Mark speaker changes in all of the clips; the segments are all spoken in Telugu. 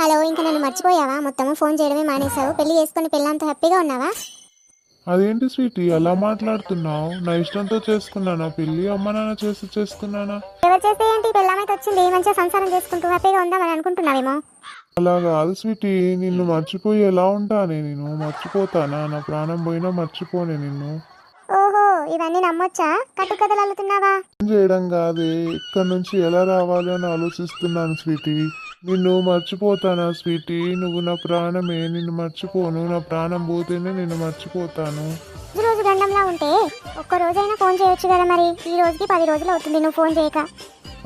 Speaker 1: హలో ఇంకా నన్ను మర్చిపోయావా? మొత్తము ఫోన్ చేయడమే మానేశావు. పెళ్ళి చేసుకుని పెళ్ళంత హ్యాపీగా ఉన్నావా?
Speaker 2: అదేంటి స్వీటీ? అలా మాట్లాడుతున్నావు? నా ఇష్టంతో చేసుకున్నానా? పెళ్ళి అమ్మ నాన్న చేసి చేసుకున్నానా?
Speaker 1: ఎవరు చేస్తే ఏంటి? పెళ్ళమైతే వచ్చింది. మంచిగా సంసారం చేసుకుంటూ హ్యాపీగా ఉందామని అనుకుంటున్నావేమో?
Speaker 2: అలా కాదు స్వీటీ. నిన్ను మర్చిపోయి ఎలా ఉంటానే నేను. మర్చిపోతానా? నా ప్రాణం పోయినా మర్చిపోనే నిన్ను.
Speaker 1: ఓహో ఇవన్నీ నమ్మొచ్చా? కట్టుకథలు అల్లుతున్నావా?
Speaker 2: ఏం చేయడం కాదే? ఇక్కడి నుంచి ఎలా రావాలి అని ఆలోచిస్తున్నాను స్వీటీ. నిన్ను మర్చిపోతానా స్వీటీ? నువ్వు నా ప్రాణమే నిన్ను మర్చిపోను. నా ప్రాణం పోతేనే నిన్ను మర్చిపోతాను.
Speaker 1: రోజు రోజు గండంలా ఉంటే ఒక్క రోజైనా ఫోన్ చేయొచ్చు కదా మరి? ఈ రోజుకి పది రోజులు అవుతుంది నువ్వు ఫోన్ చేయక.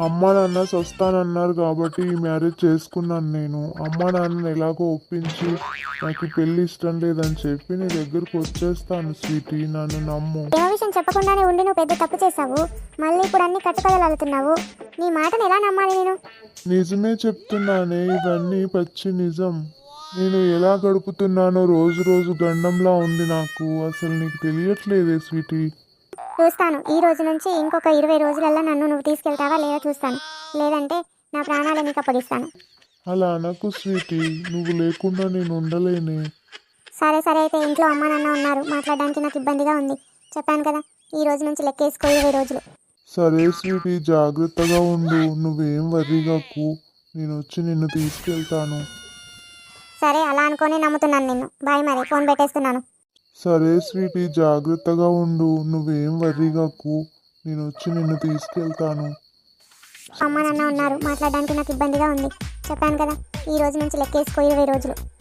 Speaker 2: అమ్మ నాన్న వస్తానన్నారు కాబట్టి ఈ మ్యారేజ్ చేసుకున్నాను నేను. అమ్మ నాన్నని ఎలాగో ఒప్పించి నాకు పెళ్ళి ఇష్టం లేదని చెప్పి నీ దగ్గరకు వచ్చేస్తాను స్వీటీ నన్ను నమ్ము.
Speaker 1: ఏ విషయం చెప్పకుండానే ఉండి నువ్వు పెద్ద తప్పు చేశావు. మళ్ళీ ఇప్పుడు అన్ని కట్టుకథలు అల్లుతున్నావు. నీ మాటను ఎలా నమ్మాలి నేను?
Speaker 2: నిజమే చెప్తున్నానే ఇవన్నీ పచ్చి నిజం. నేను ఎలా గడుపుతున్నానో రోజు రోజు గండంలా ఉంది నాకు. అసలు నీకు తెలియట్లేదే స్వీటీ.
Speaker 1: చూస్తాను. ఈ రోజు నుంచి ఇంకొక ఇరవై రోజులల్లా నన్ను నువ్వు తీసుకెళ్తావా లేదా చూస్తాను. లేదంటే నా ప్రాణాలు నీకు అప్పగిస్తాను.
Speaker 2: అలా అనకు స్వీటీ. నువ్వు లేకుండా నేను ఉండలేనే.
Speaker 1: సరే సరే. అయితే ఇంట్లో అమ్మ నాన్న ఉన్నారు. మాట్లాడడానికి నాకు ఇబ్బందిగా ఉంది. చెప్పాను కదా ఈ రోజు నుంచి లెక్కేసుకో ఇరవై రోజులు.
Speaker 2: సరే స్వీటీ జాగ్రత్తగా ఉండు. నువ్వేం వర్రీగాకు నేను వచ్చి నిన్ను తీసుకెళ్తాను.
Speaker 1: సరే అలా అనుకొని నమ్ముతున్నాను నిన్ను. బాయ్ మరి. ఫోన్ పెట్టేస్తున్నాను.
Speaker 2: సరే స్వీటీ జాగ్రత్తగా ఉండు. నువ్వేం వర్రీగాకు నేను వచ్చి నిన్ను తీసుకెళ్తాను.
Speaker 1: అమ్మ నాన్న ఉన్నారు. మాట్లాడడానికి నాకు ఇబ్బందిగా ఉంది. చెప్పాను కదా ఈ రోజు నుంచి లెక్కేసుకో ఇరవై రోజులు.